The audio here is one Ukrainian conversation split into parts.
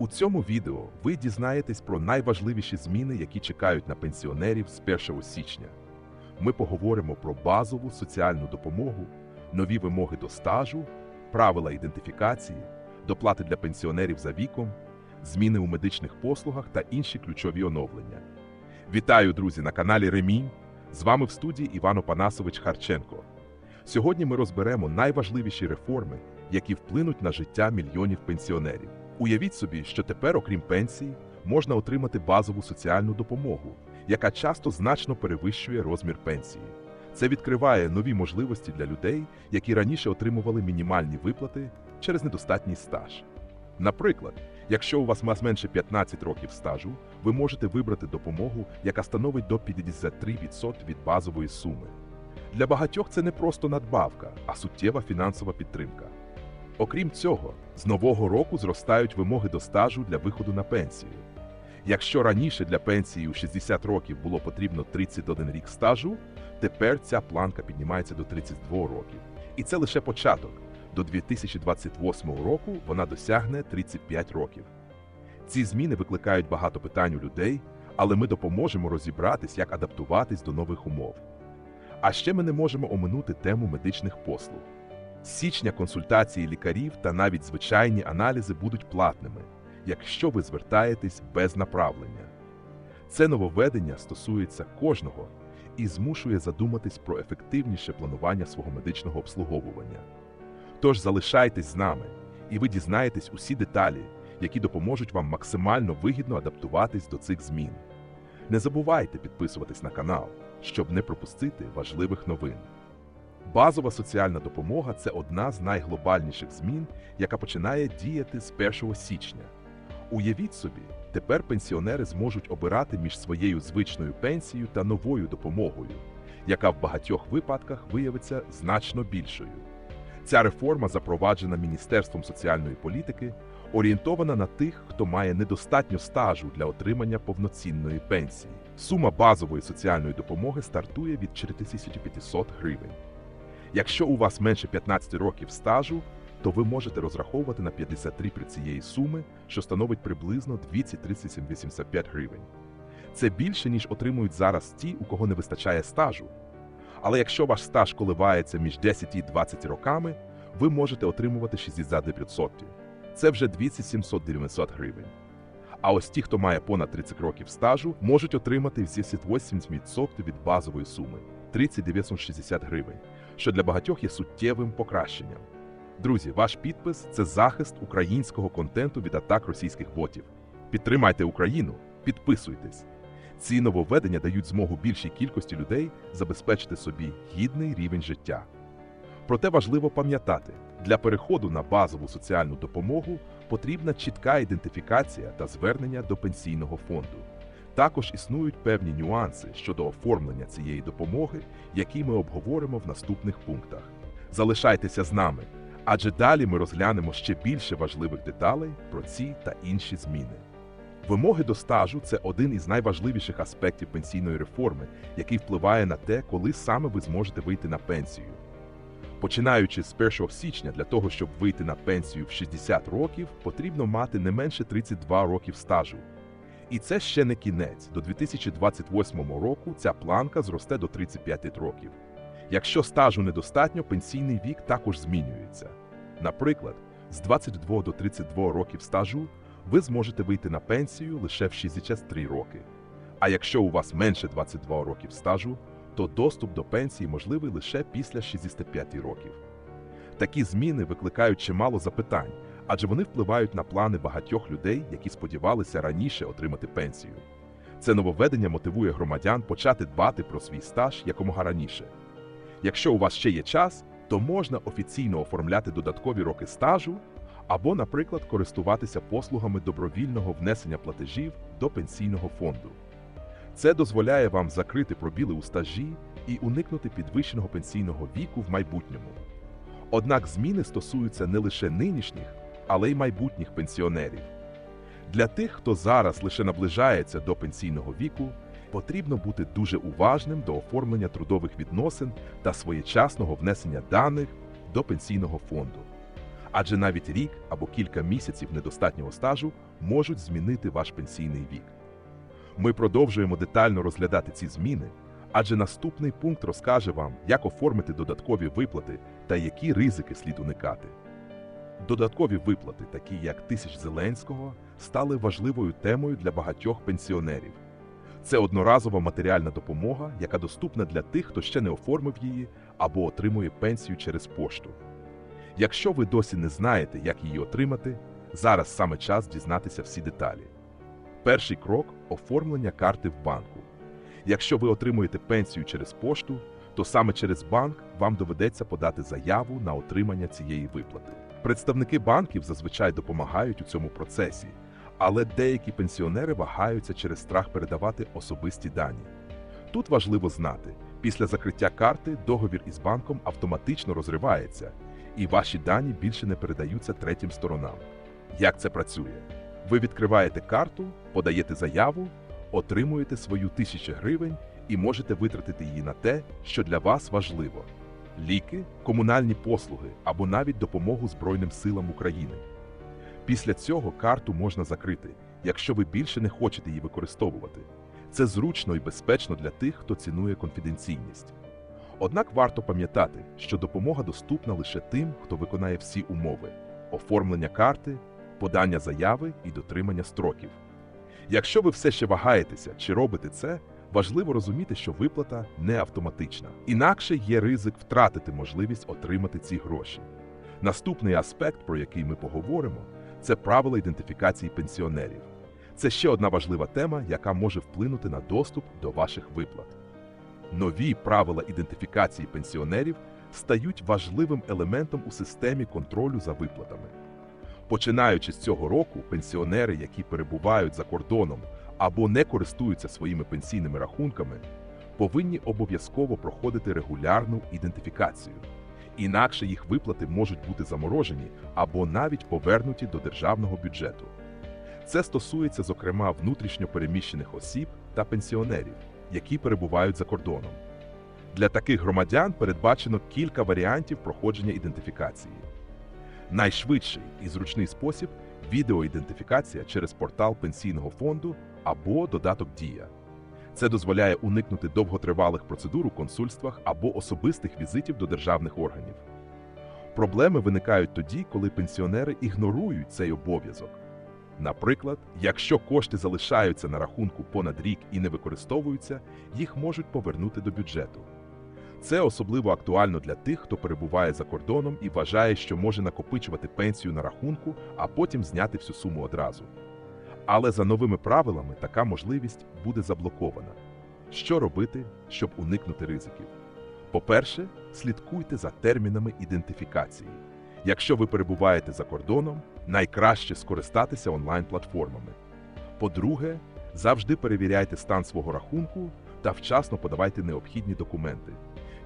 У цьому відео ви дізнаєтесь про найважливіші зміни, які чекають на пенсіонерів з 1 січня. Ми поговоримо про базову соціальну допомогу, нові вимоги до стажу, правила ідентифікації, доплати для пенсіонерів за віком, зміни у медичних послугах та інші ключові оновлення. Вітаю, друзі, на каналі Ремінь. З вами в студії Іван Опанасович Харченко. Сьогодні ми розберемо найважливіші реформи, які вплинуть на життя мільйонів пенсіонерів. Уявіть собі, що тепер, окрім пенсії, можна отримати базову соціальну допомогу, яка часто значно перевищує розмір пенсії. Це відкриває нові можливості для людей, які раніше отримували мінімальні виплати через недостатній стаж. Наприклад, якщо у вас менше 15 років стажу, ви можете вибрати допомогу, яка становить до 53% від базової суми. Для багатьох це не просто надбавка, а суттєва фінансова підтримка. Окрім цього, з нового року зростають вимоги до стажу для виходу на пенсію. Якщо раніше для пенсії у 60 років було потрібно 31 рік стажу, тепер ця планка піднімається до 32 років. І це лише початок. До 2028 року вона досягне 35 років. Ці зміни викликають багато питань у людей, але ми допоможемо розібратись, як адаптуватись до нових умов. А ще ми не можемо оминути тему медичних послуг. Січня консультації лікарів та навіть звичайні аналізи будуть платними, якщо ви звертаєтесь без направлення. Це нововведення стосується кожного і змушує задуматись про ефективніше планування свого медичного обслуговування. Тож залишайтесь з нами, і ви дізнаєтесь усі деталі, які допоможуть вам максимально вигідно адаптуватись до цих змін. Не забувайте підписуватись на канал, щоб не пропустити важливих новин. Базова соціальна допомога це одна з найглобальніших змін, яка починає діяти з 1 січня. Уявіть собі, тепер пенсіонери зможуть обирати між своєю звичною пенсією та новою допомогою, яка в багатьох випадках виявиться значно більшою. Ця реформа запроваджена Міністерством соціальної політики, орієнтована на тих, хто має недостатньо стажу для отримання повноцінної пенсії. Сума базової соціальної допомоги стартує від 4500 гривень. Якщо у вас менше 15 років стажу, то ви можете розраховувати на 53 при цієї суми, що становить приблизно 230-85 гривень. Це більше, ніж отримують зараз ті, у кого не вистачає стажу. Але якщо ваш стаж коливається між 10 і 20 роками, ви можете отримувати 69%. Це вже 2790 гривень. А ось ті, хто має понад 30 років стажу, можуть отримати 88% від базової суми 3960 гривень, що для багатьох є суттєвим покращенням. Друзі, ваш підпис це захист українського контенту від атак російських ботів. Підтримайте Україну, підписуйтесь. Ці нововведення дають змогу більшій кількості людей забезпечити собі гідний рівень життя. Проте важливо пам'ятати, для переходу на базову соціальну допомогу потрібна чітка ідентифікація та звернення до пенсійного фонду. Також існують певні нюанси щодо оформлення цієї допомоги, які ми обговоримо в наступних пунктах. Залишайтеся з нами, адже далі ми розглянемо ще більше важливих деталей про ці та інші зміни. Вимоги до стажу це один із найважливіших аспектів пенсійної реформи, який впливає на те, коли саме ви зможете вийти на пенсію. Починаючи з 1 січня, для того, щоб вийти на пенсію в 60 років, потрібно мати не менше 32 років стажу. І це ще не кінець. До 2028 року ця планка зросте до 35 років. Якщо стажу недостатньо, пенсійний вік також змінюється. Наприклад, з 22 до 32 років стажу ви зможете вийти на пенсію лише в 63 роки. А якщо у вас менше 22 років стажу, то доступ до пенсії можливий лише після 65 років. Такі зміни викликають чимало запитань, адже вони впливають на плани багатьох людей, які сподівалися раніше отримати пенсію. Це нововведення мотивує громадян почати дбати про свій стаж якомога раніше. Якщо у вас ще є час, то можна офіційно оформляти додаткові роки стажу або, наприклад, користуватися послугами добровільного внесення платежів до пенсійного фонду. Це дозволяє вам закрити пробіли у стажі і уникнути підвищеного пенсійного віку в майбутньому. Однак зміни стосуються не лише нинішніх, але й майбутніх пенсіонерів. Для тих, хто зараз лише наближається до пенсійного віку, потрібно бути дуже уважним до оформлення трудових відносин та своєчасного внесення даних до пенсійного фонду. Адже навіть рік або кілька місяців недостатнього стажу можуть змінити ваш пенсійний вік. Ми продовжуємо детально розглядати ці зміни, адже наступний пункт розкаже вам, як оформити додаткові виплати та які ризики слід уникати. Додаткові виплати, такі як тисяч Зеленського, стали важливою темою для багатьох пенсіонерів. Це одноразова матеріальна допомога, яка доступна для тих, хто ще не оформив її або отримує пенсію через пошту. Якщо ви досі не знаєте, як її отримати, зараз саме час дізнатися всі деталі. Перший крок оформлення карти в банку. Якщо ви отримуєте пенсію через пошту, то саме через банк вам доведеться подати заяву на отримання цієї виплати. Представники банків зазвичай допомагають у цьому процесі, але деякі пенсіонери вагаються через страх передавати особисті дані. Тут важливо знати, після закриття карти договір із банком автоматично розривається, і ваші дані більше не передаються третім сторонам. Як це працює? Ви відкриваєте карту, подаєте заяву, отримуєте свою тисячу гривень і можете витратити її на те, що для вас важливо: ліки, комунальні послуги або навіть допомогу Збройним силам України. Після цього карту можна закрити, якщо ви більше не хочете її використовувати. Це зручно і безпечно для тих, хто цінує конфіденційність. Однак варто пам'ятати, що допомога доступна лише тим, хто виконає всі умови: оформлення карти, подання заяви і дотримання строків. Якщо ви все ще вагаєтеся чи робите це, важливо розуміти, що виплата не автоматична. Інакше є ризик втратити можливість отримати ці гроші. Наступний аспект, про який ми поговоримо, це правила ідентифікації пенсіонерів. Це ще одна важлива тема, яка може вплинути на доступ до ваших виплат. Нові правила ідентифікації пенсіонерів стають важливим елементом у системі контролю за виплатами. Починаючи з цього року, пенсіонери, які перебувають за кордоном або не користуються своїми пенсійними рахунками, повинні обов'язково проходити регулярну ідентифікацію. Інакше їх виплати можуть бути заморожені або навіть повернуті до державного бюджету. Це стосується, зокрема, внутрішньо переміщених осіб та пенсіонерів, які перебувають за кордоном. Для таких громадян передбачено кілька варіантів проходження ідентифікації. Найшвидший і зручний спосіб відеоідентифікація через портал пенсійного фонду або додаток Дія. Це дозволяє уникнути довготривалих процедур у консульствах або особистих візитів до державних органів. Проблеми виникають тоді, коли пенсіонери ігнорують цей обов'язок. Наприклад, якщо кошти залишаються на рахунку понад рік і не використовуються, їх можуть повернути до бюджету. Це особливо актуально для тих, хто перебуває за кордоном і вважає, що може накопичувати пенсію на рахунку, а потім зняти всю суму одразу. Але за новими правилами така можливість буде заблокована. Що робити, щоб уникнути ризиків? По-перше, слідкуйте за термінами ідентифікації. Якщо ви перебуваєте за кордоном, найкраще скористатися онлайн-платформами. По-друге, завжди перевіряйте стан свого рахунку та вчасно подавайте необхідні документи.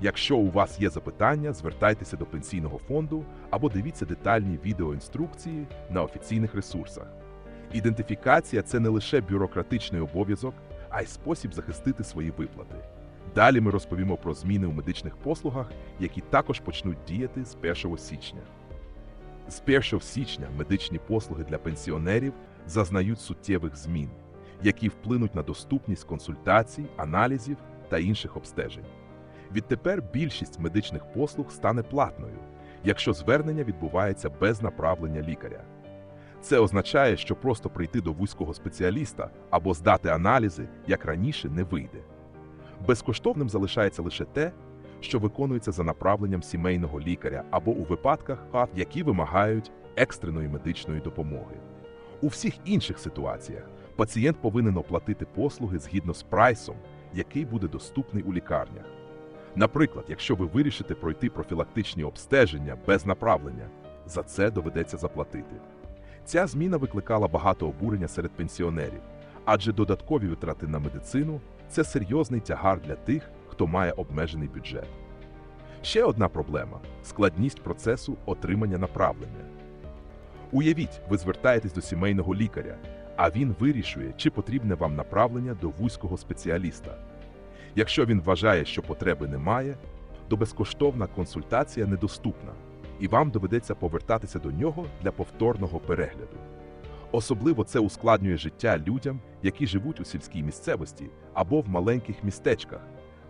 Якщо у вас є запитання, звертайтеся до пенсійного фонду або дивіться детальні відеоінструкції на офіційних ресурсах. Ідентифікація це не лише бюрократичний обов'язок, а й спосіб захистити свої виплати. Далі ми розповімо про зміни у медичних послугах, які також почнуть діяти з 1 січня. З 1 січня медичні послуги для пенсіонерів зазнають суттєвих змін, які вплинуть на доступність консультацій, аналізів та інших обстежень. Відтепер більшість медичних послуг стане платною, якщо звернення відбувається без направлення лікаря. Це означає, що просто прийти до вузького спеціаліста або здати аналізи, як раніше, не вийде. Безкоштовним залишається лише те, що виконується за направленням сімейного лікаря або у випадках, які вимагають екстреної медичної допомоги. У всіх інших ситуаціях пацієнт повинен оплатити послуги згідно з прайсом, який буде доступний у лікарнях. Наприклад, якщо ви вирішите пройти профілактичні обстеження без направлення, за це доведеться заплатити. Ця зміна викликала багато обурення серед пенсіонерів, адже додаткові витрати на медицину це серйозний тягар для тих, хто має обмежений бюджет. Ще одна проблема складність процесу отримання направлення. Уявіть, ви звертаєтесь до сімейного лікаря, а він вирішує, чи потрібне вам направлення до вузького спеціаліста. Якщо він вважає, що потреби немає, то безкоштовна консультація недоступна, і вам доведеться повертатися до нього для повторного перегляду. Особливо це ускладнює життя людям, які живуть у сільській місцевості або в маленьких містечках,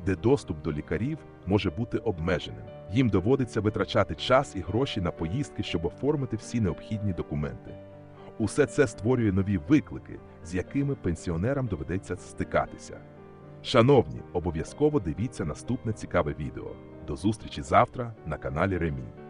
де доступ до лікарів може бути обмеженим. Їм доводиться витрачати час і гроші на поїздки, щоб оформити всі необхідні документи. Усе це створює нові виклики, з якими пенсіонерам доведеться стикатися. Шановні, обов'язково дивіться наступне цікаве відео. До зустрічі завтра на каналі Ремі.